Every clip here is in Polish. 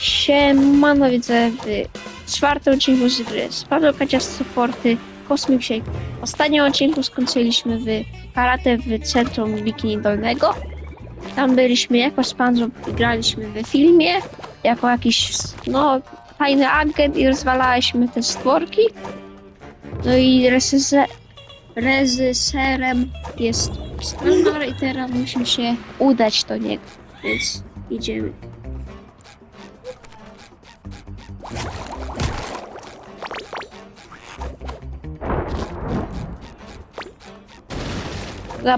Siemano, widzę w czwartym odcinku z gry Spadł Kacia z supporty Cosmic Shake. W ostatnim odcinku skończyliśmy w karate w centrum Bikini Dolnego. Tam byliśmy jako SpongeBob i graliśmy w filmie jako jakiś, no, fajny agent i rozwalaliśmy te stworki. No i reżyserem jest Stalmar i teraz musimy się udać do niego, więc idziemy.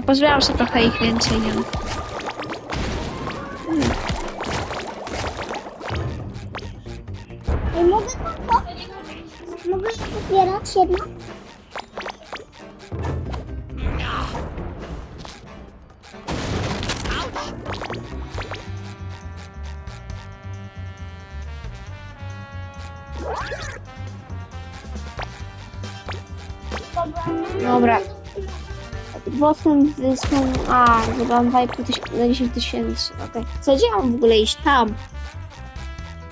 Pozbieram sobie trochę ich więcej, nie? Ej, mogę to? Mogę Bossem zyskam... A, wydałam 2,5 tysiąca na 10 tysięcy. Okej. Co, gdzie mam w ogóle iść? Tam.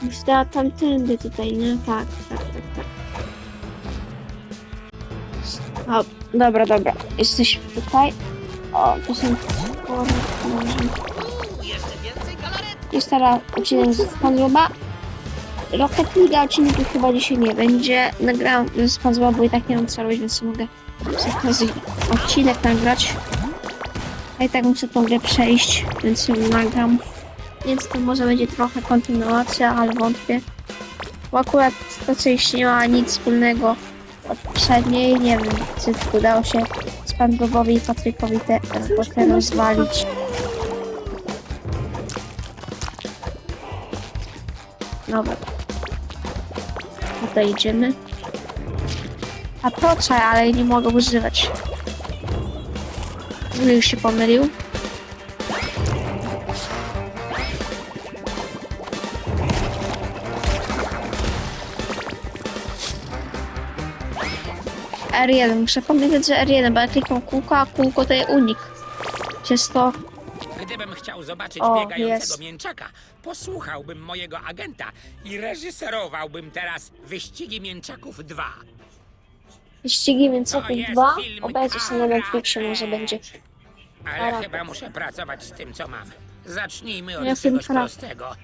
Myślę, tamtędy tutaj, nie? Tak, tak, tak, tak. O, dobra, dobra. Jesteśmy tutaj. O, to są spory. Jeszcze teraz odcinek z Panroba. Rocket League odcinków chyba dzisiaj nie będzie. Nagrałam z Panroba, bo i tak nie mam co robić, więc mogę sobie okazji odcinek nagrać. A i tak muszę tą grę przejść, więc ją nagram. Więc to może będzie trochę kontynuacja, ale wątpię. Bo akurat to coś nie ma nic wspólnego od poprzedniej. Nie wiem, czy udało się SpongeBobowi i Patrykowi te, te rozwalić. Dobra. Tutaj idziemy. A to co, ale nie mogę używać. Już się pomylił. R1, muszę pamiętać, że R1, bo ja klikam kółko, a kółko to jest unik. Przez to Gdybym chciał zobaczyć O, biegającego jest. mięczaka, posłuchałbym mojego agenta i reżyserowałbym teraz wyścigi mięczaków 2. ścigi więc To około jest dwa. film Obejrzę sobie na Netflixie, może będzie. Ale chyba muszę pracować z tym, co mam. Zacznijmy od Ja film czegoś karate. prostego.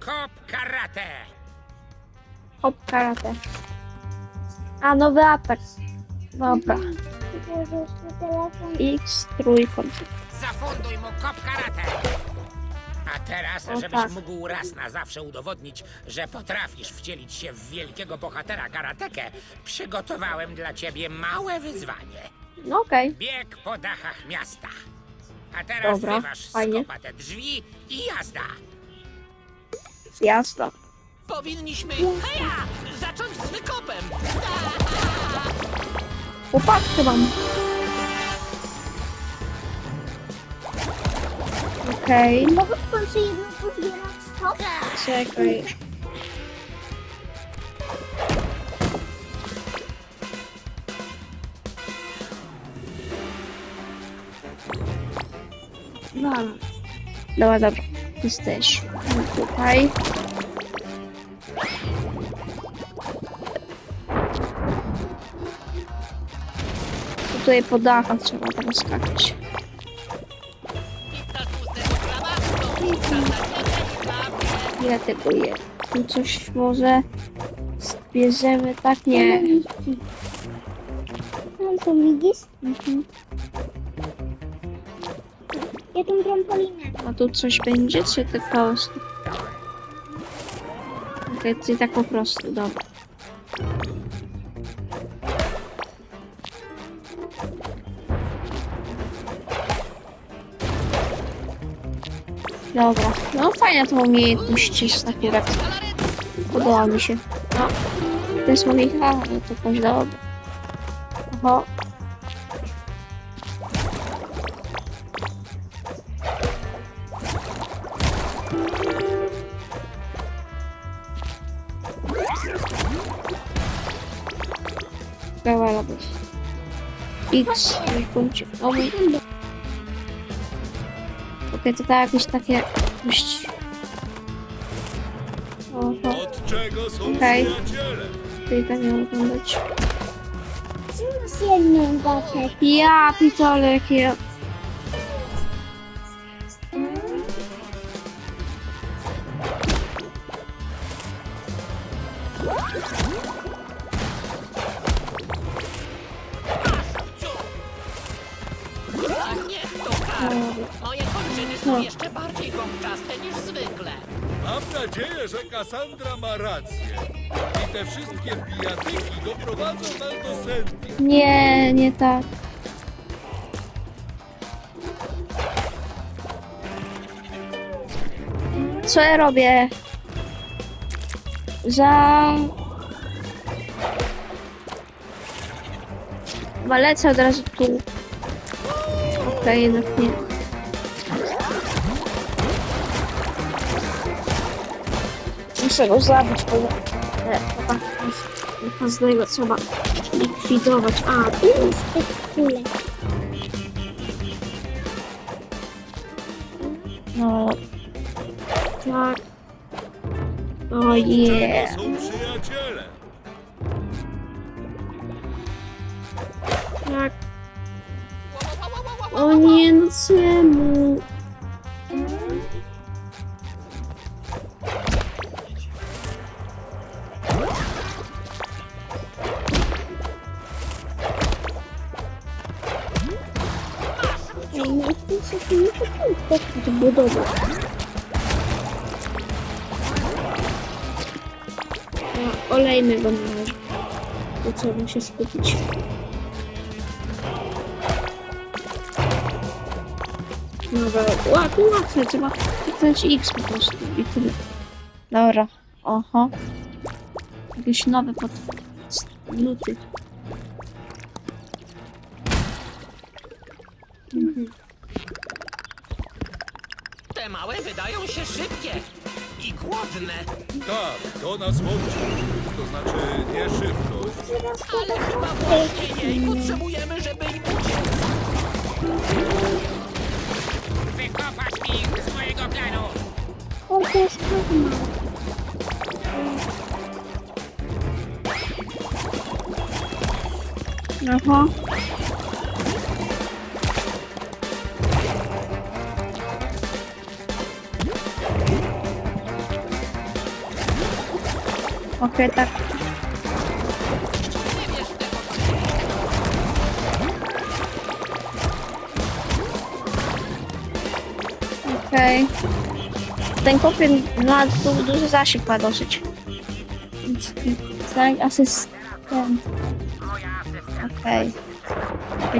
Kop karate! Hop, karate. A, nowy atak. Dobra. X trójkąt. Zafunduj mu kop karate! A teraz, O, żebyś tak. mógł raz na zawsze udowodnić, że potrafisz wcielić się w wielkiego bohatera karatekę, przygotowałem dla ciebie małe wyzwanie. No okej. Bieg po dachach miasta. A teraz Dobra, wyważ z fajnie. kopa te drzwi i jazda. Jasno. Powinniśmy heja, zacząć z wykopem. Upadkę mam. Okej. Mogę w końcu jedno pozbierać to? Czekaj. No. Dobra, dobra. Jesteś tutaj. Tutaj po dachach trzeba teraz skakać. Ile tego jest? Tu coś może zbierzemy, tak? Nie. Tam to widzisz? Mhm. Ja tą trampolinę. A tu coś będzie, czy tylko? Okej, okay, tak po prostu, dobra. Dobra, no fajna to umiejętność akurat. Podoba mi się. No, to jest Monika, no to też dobra. Oho. Dobra, robisz. X, punkcie. O mój. Okej, to tak jakieś takie dość Oho, Od czego są Okej. tutaj tak miało wyglądać. Masz jedną gatek. Ja pitole, jakie... tak. Co ja robię? Za... Chyba od razu tu. Okej, jednak nie. Muszę go zabić, bo... Nie, chyba likwidować. A, tu Jest te kule. No. Tak. O je. Czego są przyjaciele? Tak. O nie, no czemu? Się skupić. Dobra, łatwo, łatwo, trzeba kliknąć X po prostu i tyle. Dobra, oho. Jakieś nowe pod... luty. Mhm. Te małe wydają się szybkie i głodne. Tak, to nas łączy. To znaczy nie szybkość. Ale chyba właśnie jej potrzebujemy, żeby im uciec. Wykopasz ich z mojego planu! O, to jest karma. Aha. Okej, tak. Okej. Ten kopier ma du duży zasięg ma dosyć. Tak, asystent. Okej.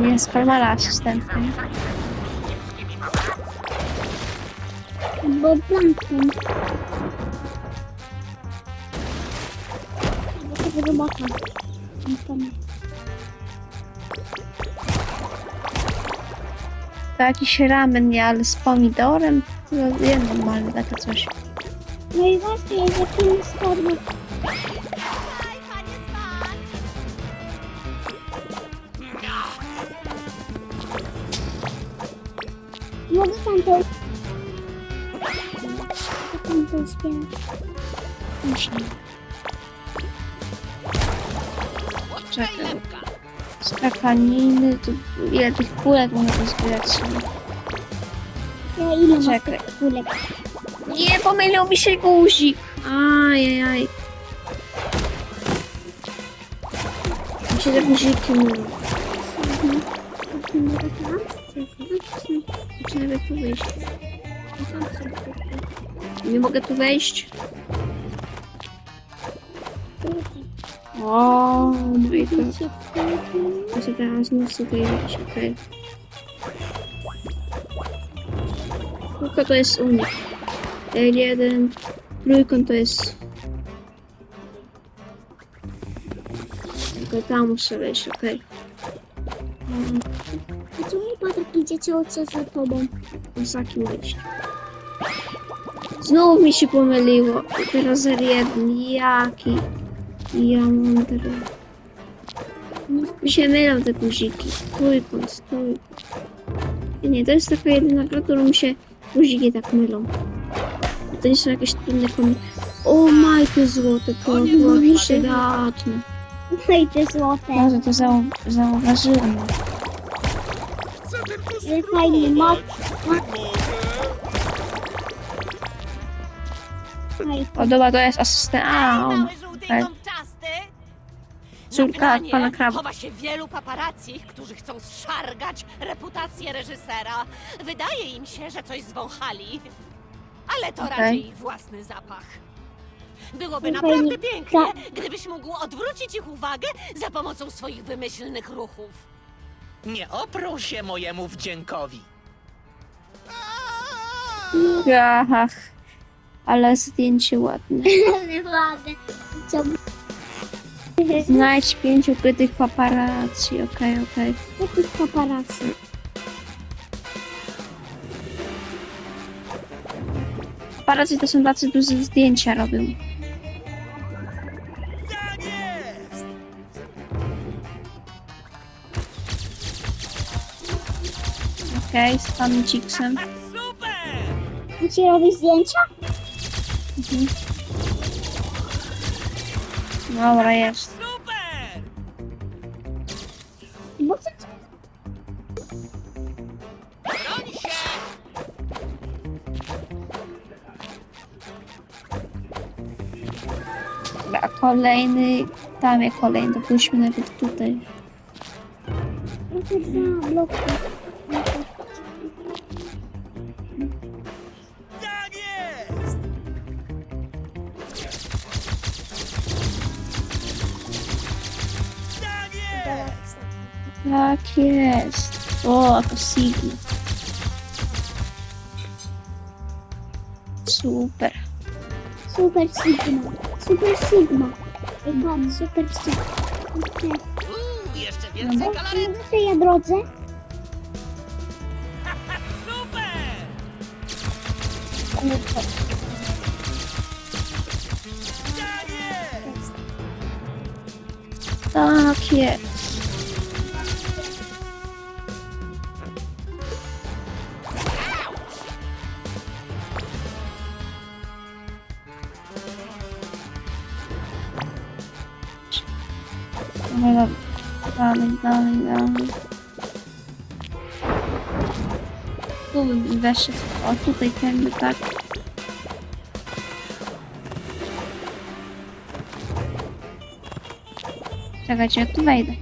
Nie jest formalna asystentką. Bo plankton. To jakiś ramen, nie, ale z pomidorem. To jest normalne, takie coś. No i właśnie, jest jakim skarbem. Mogę tam to... Tam to zbierać. Czekaj. Skakaniny, to ile tych kulek można zbierać sobie? Ja ile masz Czekaj. tych kulek? Nie, pomylił mi się guzik. Ajajaj. Mi się te guziki nie mogę tam? Muszę nawet tu wejść. Nie mogę tu wejść. O, no i to... To teraz nic tutaj wejść, okej. Tylko to jest unik. L1, trójkąt to jest... Tylko tam muszę wejść, okej. A czemu Patryk idzie cały czas za tobą? Masaki wejść. Znowu mi się pomyliło. Teraz R1. Jaki? Ja mądry. Mi się mylą te guziki. Trójkąt, trójkąt. Nie, to jest taka jedyna gra, którą mi się guziki tak mylą. To nie są jakieś trudne kombinacje. O Jakie złote, to było przydatne. Fajne złote. Może to zau zauważyłem. Ale fajny. Może? Fajne. Podoba to jest asystent. A, on. Tak. Na planie pana Kraba. chowa się wielu paparazzi, którzy chcą zszargać reputację reżysera. Wydaje im się, że coś zwąchali. Ale to Okej. raczej ich własny zapach. Byłoby naprawdę pięknie, Tak. gdybyś mógł odwrócić ich uwagę za pomocą swoich wymyślnych ruchów. Nie oprą się mojemu wdziękowi. Ach, ale zdjęcie ładne. Ładne. Znajdź pięciu ukrytych paparazzi. Okej, okej. Jakich paparazzi? Paparazzi to są tacy, którzy zdjęcia robią. Okej, z panem Ciksem. Chcecie robić zdjęcia? Dobra, jest. Bo co? Broń się! A kolejny... Tam jest kolejny, to pójdźmy najpierw tutaj. Bloku. Tak jest. O, jako Sigma. Super. Super Sigma. Super Sigma. Pan, Super Sigma. Uuu, jeszcze więcej kalorii. Na tej ja drodze. Tak jest. Tu weszedł. O, tutaj tędy, tak. Czekajcie, ja tu wejdę.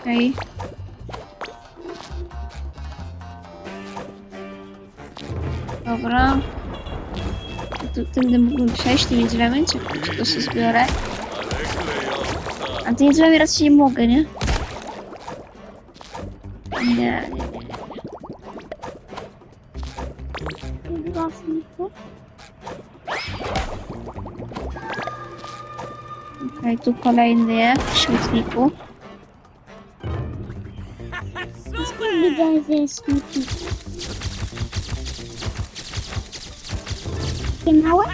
Okej. Dobra. Tu, tędy mógłbym przejść tymi drzwiami, czy, czy to się zbiorę? A tymi drzwiami raczej nie mogę? Nie, Okej, tu kolejny jest w śmietniku. Takie małe?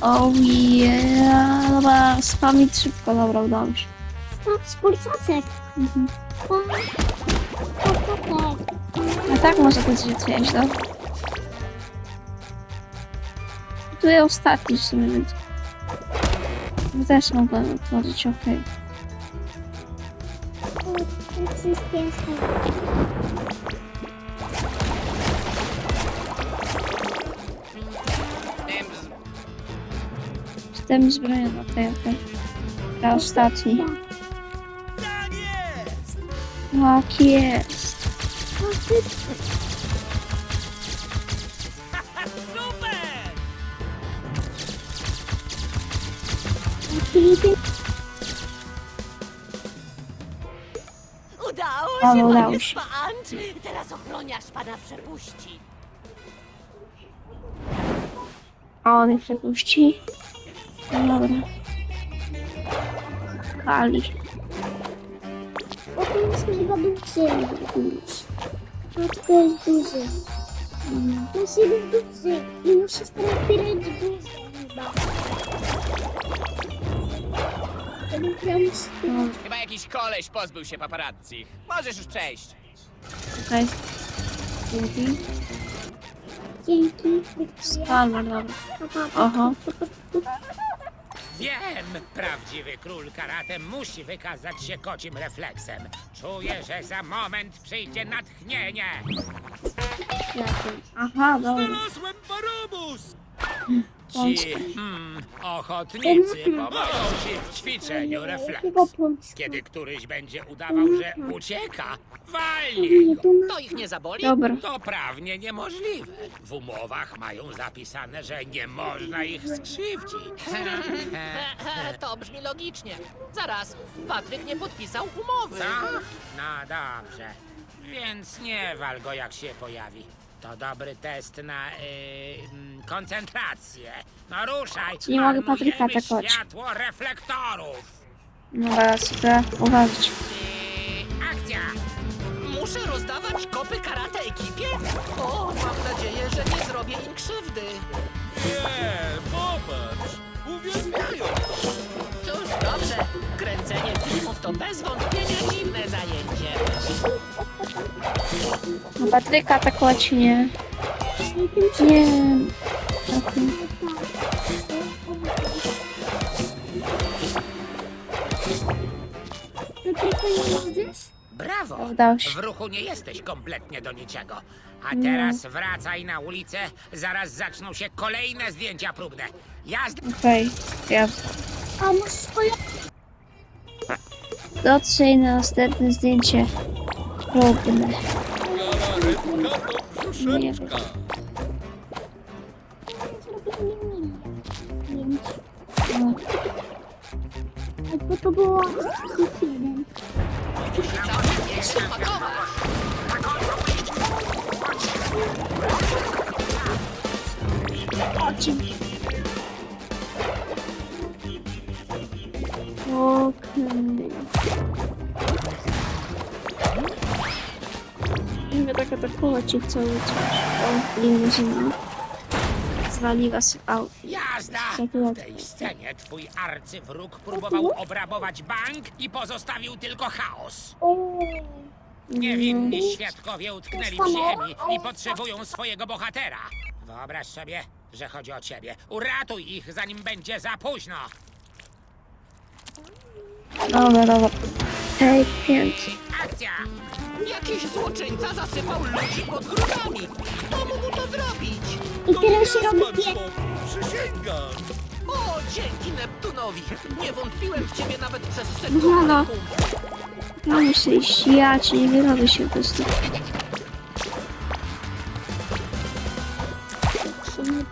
Oh yeah, dobra, spamić szybko, dobra, udało się. Z kurczaczek. Mhm. A tak to drzwi otwierać, no. Tu jest ostatni w sumie, więc... Też mogę otworzyć, okej. To wszystkie są. Tym z- Jestem zbrojony, okej, okej. Ta ostatni. Tak jest. To wszystko. Się, udało się. Teraz ochroniarz pana przepuści. A on mnie przepuści. No Dobra. Kali. bo to jest chyba duży. No to jest duży. To jest jeden duży. I musi sprawdzić duży chyba. Chyba jakiś koleś pozbył się paparazzi. Możesz już przejść. Okej. Dzięki. Dzięki. Skalmar, dobra. Oho. Wiem, prawdziwy król karate musi wykazać się kocim refleksem. Czuję, że za moment przyjdzie natchnienie. Aha, dobra. Znalazłem parobus! Ci hmm, ochotnicy pomogą ci w ćwiczeniu refleksu. Kiedy któryś będzie udawał, że ucieka, walnij go. to ich nie zaboli? Dobra. To prawnie niemożliwe. W umowach mają zapisane, że nie można ich skrzywdzić. To brzmi logicznie. Zaraz, Patryk nie podpisał umowy. Co? No dobrze. Więc nie wal go, jak się pojawi. To dobry test na yy, koncentrację. No ruszaj. Nie mogę marnujemy Patryka atakować. światło reflektorów. No teraz trzeba uważać. I akcja! Muszę rozdawać kopy karate ekipie? O, mam nadzieję, że nie zrobię im krzywdy. Nie, popatrz! Uwielbiają to! Cóż, dobrze. Kręcenie filmów to bez wątpienia dziwne zajęcie. No Patryka atakować nie. Nie. Tylko nie? Brawo! Udało się. W ruchu nie jesteś kompletnie do niczego. A teraz wracaj na ulicę, zaraz zaczną się kolejne zdjęcia próbne. Jazda! Okej. Ja A masz swoje... dotrzej na następne zdjęcie. Galaretka to brzuszeczka! No. Bo to było jeden. Okej. Ich cały czas. O, limuzyna. Zwaliła z aut. Jazda! W tej scenie twój arcywróg próbował obrabować bank i pozostawił tylko chaos. Niewinni świadkowie utknęli w ziemi i potrzebują swojego bohatera. Wyobraź sobie, że chodzi o ciebie. Uratuj ich, zanim będzie za późno. Dobra, dobra. Take pięć. Akcja! Jakiś złoczyńca zasypał ludzi pod gruzami. Kto mógł to zrobić? I To teraz się jest robi. Bob, Przysięgam! O, dzięki Neptunowi. Nie wątpiłem w ciebie nawet przez Halo. sekundę. No muszę iść. Ja ci nie wyrobię się po prostu. Hmm,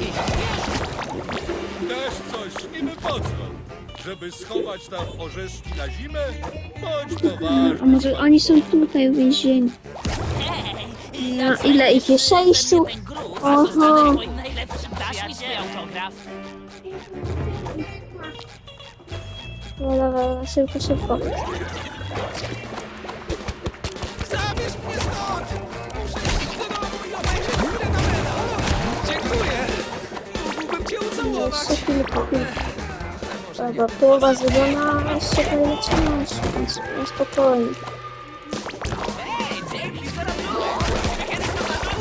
jakieś zwierzę. Też coś niby po co? Żeby schować tam orzeszki na zimę? Bądź A poważny. może oni są tutaj uwięzieni? No ile ich jest? Sześciu? Oho. Dasz mi swój autograf? No dobra, dobra, szybko, szybko. Jeszcze chwilkę, chwilkę. Dobra, połowa zrobiona, jeszcze kolejny ciąż, więc no spokojnie. Ej, dzięki za ratunek! Kiedy zobaczył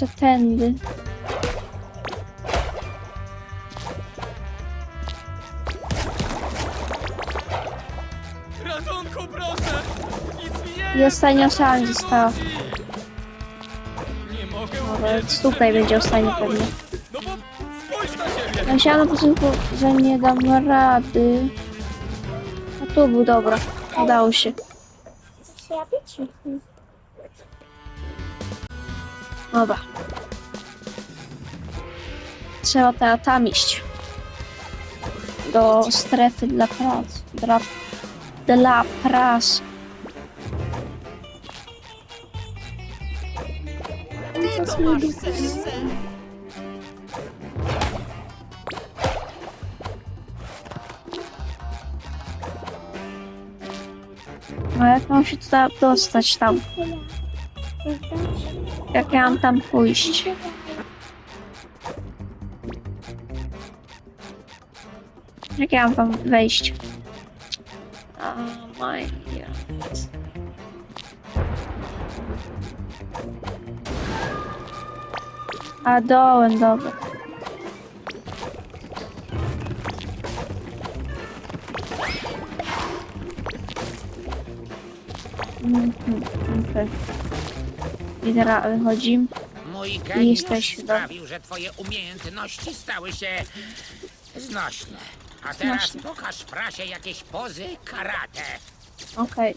Muszę tędy. Ratunku, proszę! Nic mi nie I ostatnia szansa została. Nie mogę uwierzyć, tutaj że będzie uratowałeś. pewnie. No bo spójrz na siebie! Myślałam po prostu, że nie dam rady. A tu był dobra. Udało się. Świapić? Dobra. Trzeba teraz tam iść. Do strefy dla prac. Dla, dla prac. Teraz mój duch. No jak mam się tutaj dostać tam? Jak ja mam tam pójść? Jak ja mam tam wejść? Oh my. A dołem, dobra. Mhm, okej. Teraz wychodzi. Mój geniusz jesteś, no. sprawił, że twoje umiejętności stały się znośne. A teraz Znośne. pokaż prasie jakieś pozy karate. Okej.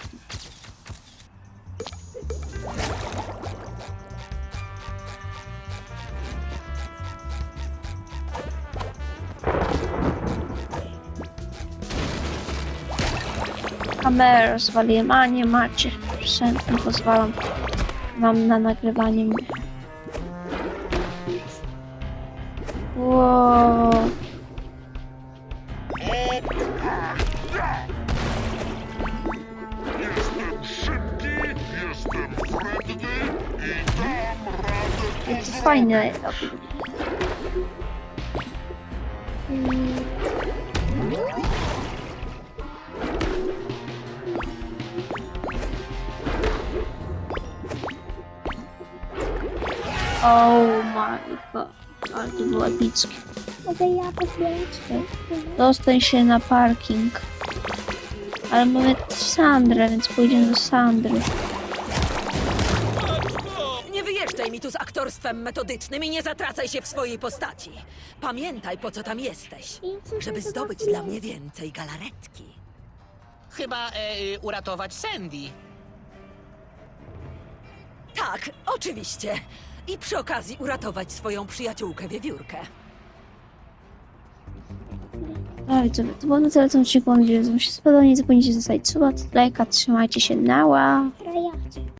Kamerę rozwaliłem, a nie macie. Przętnie pozwalam wam na nagrywanie mnie. Wow. Jestem szybki, jestem wredny i dam radę To fajne. Oh my god. Ale to było epickie. Mogę ja? Dostań się na parking. Ale mamy Sandrę, więc pójdziemy do Sandry. Nie wyjeżdżaj mi tu z aktorstwem metodycznym i nie zatracaj się w swojej postaci. Pamiętaj, po co tam jesteś. Żeby zdobyć dla mnie więcej galaretki. Chyba e, uratować Sandy. Tak, oczywiście. I przy okazji uratować swoją przyjaciółkę wiewiórkę. No i co, to było na tyle. Mam nadzieję, że wam się spodobał. Nie zapomnijcie zostawić suba, lajka, trzymajcie się, nała.